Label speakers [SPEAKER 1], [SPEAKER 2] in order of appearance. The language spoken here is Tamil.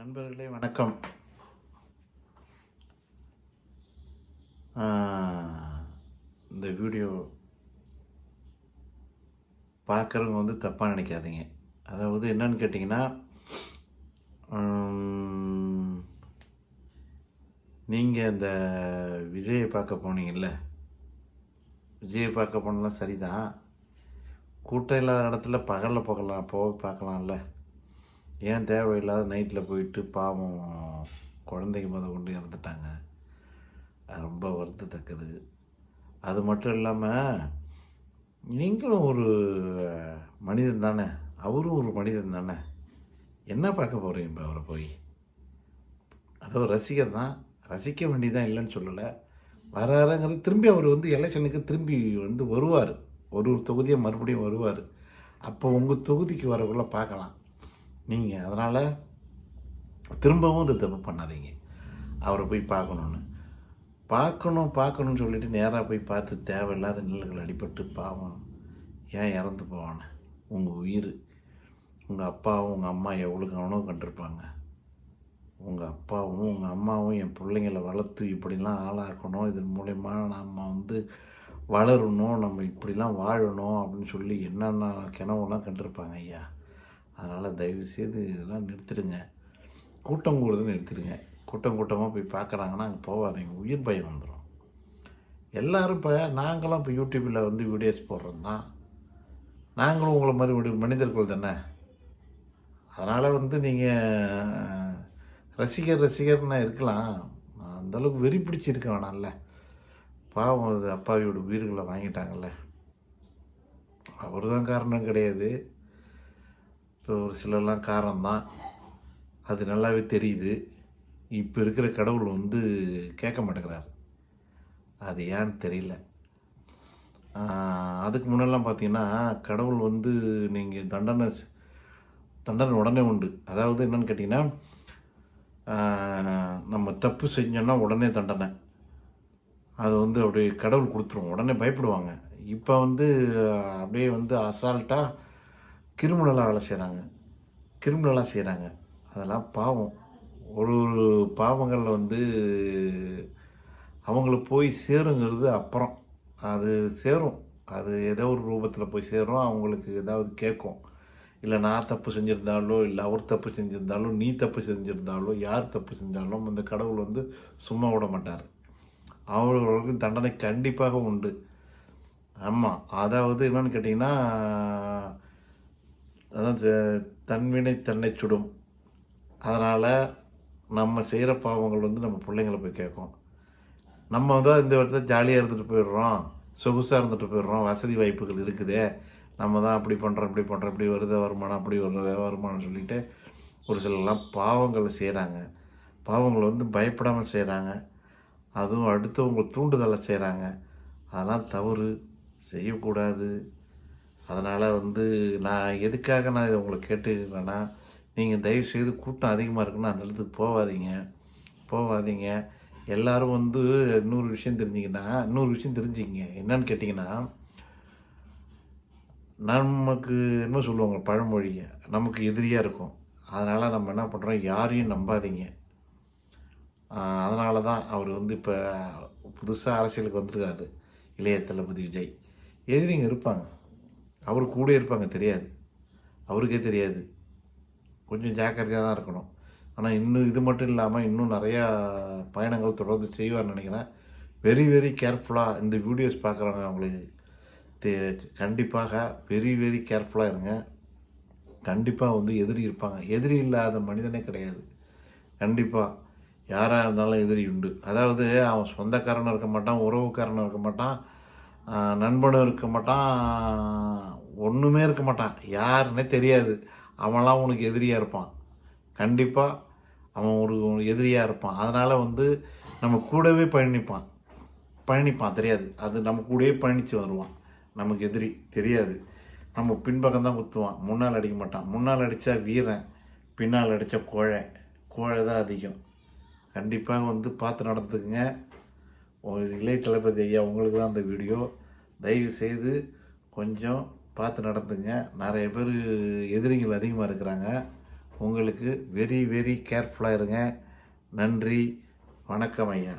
[SPEAKER 1] நண்பர்களே வணக்கம். இந்த வீடியோ பார்க்குறவங்க வந்து தப்பாக நினைக்காதீங்க. அதாவது என்னன்னு கேட்டிங்கன்னா நீங்கள் இந்த விஜயை பார்க்க போனீங்கல்ல? விஜயை பார்க்க போனலாம் சரிதான். கூட்டம் இல்லாத இடத்துல பகலில் போகலாம் போக பார்க்கலாம்ல? ஏன் தேவையில்லாத நைட்டில் போயிட்டு பாவம் குழந்தைங்க முத கொண்டு இறந்துட்டாங்க. அது ரொம்ப வருத்தத்தக்கது. அது மட்டும் இல்லாமல் நீங்களும் ஒரு மனிதன் தானே. அவரும் ஒரு மனிதன் தானே. என்ன பார்க்க போகிறீங்க இப்போ அவரை போய்? அதோ ரசிகர் தான். ரசிக்க வேண்டியதான் இல்லைன்னு சொல்லலை. வராருங்கிறது திரும்பி அவர் வந்து எலெக்ஷனுக்கு திரும்பி வந்து வருவார். ஒரு ஒரு தொகுதியை மறுபடியும் வருவார். அப்போ உங்கள் தொகுதிக்கு வரக்குள்ளே பார்க்கலாம். நீங்கள் அதனால் திரும்பவும் இந்த தப்பு பண்ணாதீங்க. அவரை போய் பார்க்கணுன்னு பார்க்கணும் பார்க்கணும்னு சொல்லிட்டு நேராக போய் பார்த்து தேவையில்லாத நிழல்கள் அடிபட்டு பாவம். ஏன் இறந்து போவானே? உங்கள் உயிர் உங்கள் அப்பாவும் உங்கள் அம்மா எவ்வளோ கவனம் கண்டிருப்பாங்க? உங்கள் அப்பாவும் உங்கள் அம்மாவும் என் பிள்ளைங்களை வளர்த்து இப்படிலாம் ஆளாக்கணும். இதன் மூலயமா நம்ம வந்து வளரணும் நம்ம இப்படிலாம் வாழணும் அப்படின்னு சொல்லி என்னென்ன கிணவுலாம் கண்டிருப்பாங்க ஐயா? அதனால் தயவு செய்து இதெல்லாம் நிறுத்திடுங்க. கூட்டம் கூடுதுன்னு நிறுத்திடுங்க. கூட்டம் கூட்டமாக போய் பார்க்குறாங்கன்னா அங்கே போகாதீங்க. உயிர் பயம் வந்துடும் எல்லோரும் இப்போ நாங்களாம் இப்போ யூடியூப்பில் வந்து வீடியோஸ் போடுறோம் தான் நாங்களும் உங்களை மாதிரி ஒரு மனிதர்கள் தானே? அதனால் வந்து நீங்கள் ரசிகர் ரசிகர்னா இருக்கலாம். அந்தளவுக்கு வெறி பிடிச்சி இருக்க வேணாம்ல. பாவம் அது அப்பாவியோட உயிர்களை வாங்கிட்டாங்கல்ல. அவர் தான் காரணம் கிடையாது. ஒரு சிலர்லாம் காரணம்தான். அது நல்லாவே தெரியுது. இப்போ இருக்கிற கடவுள் வந்து கேட்க மாட்டேங்கிறார். அது ஏன்னு தெரியல. அதுக்கு முன்னெல்லாம் பார்த்தீங்கன்னா கடவுள் வந்து நீங்கள் தண்டனை தண்டனை உடனே உண்டு. அதாவது என்னென்னு கேட்டிங்கன்னா நம்ம தப்பு செஞ்சோன்னா உடனே தண்டனை. அது வந்து அப்படியே கடவுள் கொடுத்துரும். உடனே பயப்படுவாங்க. இப்போ வந்து அப்படியே வந்து அசால்ட்டாக கிரிமினலாக வேலை செய்கிறாங்க கிரிமினலாக செய்கிறாங்க அதெல்லாம் பாவம். ஒரு ஒரு பாவங்களில் வந்து அவங்களுக்கு போய் சேருங்கிறது அப்புறம். அது சேரும். அது ஏதோ ஒரு ரூபத்தில் போய் சேரும். அவங்களுக்கு ஏதாவது கேட்கும். இல்லை நான் தப்பு செஞ்சுருந்தாலோ இல்லை அவர் தப்பு செஞ்சுருந்தாலோ நீ தப்பு செஞ்சுருந்தாலோ யார் தப்பு செஞ்சாலும் அந்த கடவுள் வந்து சும்மா விட மாட்டார். அவர்களுக்கு தண்டனை கண்டிப்பாக உண்டு. ஆமாம் அதாவது என்னன்னு கேட்டிங்கன்னா அதான் த- தன்வினை தன்னை சுடும் அதனால் நம்ம செய்கிற பாவங்கள் வந்து நம்ம பிள்ளைங்களை போய் கேட்கும் நம்ம தான் இந்த இடத்துல ஜாலியாக இருந்துட்டு போயிடுறோம் சொகுசாக இருந்துட்டு போயிடுறோம் வசதி வாய்ப்புகள் இருக்குதே. நம்ம தான் அப்படி பண்ணுறோம் இப்படி பண்ணுறோம் இப்படி வருது வருமானம் அப்படி வருது வருமானம் சொல்லிட்டு ஒரு சிலர்லாம் பாவங்களை செய்கிறாங்க பாவங்களை வந்து பயப்படாமல் செய்கிறாங்க அதுவும் அடுத்தவங்க தூண்டுதலை செய்கிறாங்க அதெல்லாம் தவறு செய்யக்கூடாது. அதனால் வந்து நான் எதுக்காக நான் இதை உங்களை கேட்டுக்கிறேன்னா நீங்கள் தயவு செய்து கூட்டம் அதிகமாக இருக்குன்னா அந்த இடத்துக்கு போகாதீங்க. போகாதீங்க. எல்லோரும் வந்து இன்னொரு விஷயம் தெரிஞ்சிங்கன்னா இன்னொரு விஷயம் தெரிஞ்சுக்கிங்க. என்னன்னு கேட்டிங்கன்னா நமக்கு என்ன சொல்லுவாங்க பழமொழியை நமக்கு எதிரியாக இருக்கும். அதனால் நம்ம என்ன பண்ணுறோம் யாரையும் நம்பாதீங்க. அதனால தான் அவர் வந்து இப்போ புதுசாக அரசியலுக்கு வந்திருக்காரு. இளைய தளபதி விஜய். எதிரிங்க இருப்பாங்க. அவர் கூட இருப்பாங்க தெரியாது. அவருக்கே தெரியாது. கொஞ்சம் ஜாக்கிரதையாக தான் இருக்கணும். ஆனால் இன்னும் இது மட்டும் இல்லாமல் இன்னும் நிறையா பயணங்கள் தொடர்ந்து செய்வார்னு நினைக்கிறேன். வெரி வெரி கேர்ஃபுல்லாக இந்த வீடியோஸ் பார்க்குறவங்க அவங்களுக்கு தே கண்டிப்பாக வெரி வெரி கேர்ஃபுல்லாக இருங்க. கண்டிப்பாக வந்து எதிரி இருப்பாங்க. எதிரி இல்லாத மனிதனே கிடையாது. கண்டிப்பாக யாராக இருந்தாலும் எதிரி உண்டு. அதாவது அவன் சொந்தக்காரனும் இருக்க மாட்டான் உறவுக்காரனும் இருக்க மாட்டான். நண்பனும் இருக்க மாட்டான் ஒன்றுமே இருக்க மாட்டான். யாருன்னே தெரியாது. அவன்லாம் உனக்கு எதிரியாக இருப்பான். கண்டிப்பாக அவன் ஒரு எதிரியாக இருப்பான். அதனால் வந்து நம்ம கூடவே பயணிப்பான். பயணிப்பான் தெரியாது. அது நம்ம கூடவே பயணித்து வருவான். நமக்கு எதிரி தெரியாது. நம்ம பின்பக்கம் தான் குத்துவான். முன்னால் அடிக்க மாட்டான். முன்னால் அடித்தா வீரன் பின்னால் அடித்தா கோழை. கோழை தான் அதிகம். கண்டிப்பாக வந்து பார்த்து நடந்துக்குங்க. உங்கள் இளைய தளபதி ஐயா உங்களுக்கு தான் அந்த வீடியோ. தயவு செய்து கொஞ்சம் பார்த்து நடந்துங்க. நிறைய பேர் எதிரிகள் அதிகமாக இருக்கிறாங்க. உங்களுக்கு வெரி வெரி கேர்ஃபுல்லாக இருங்க. நன்றி. வணக்கம் ஐயா.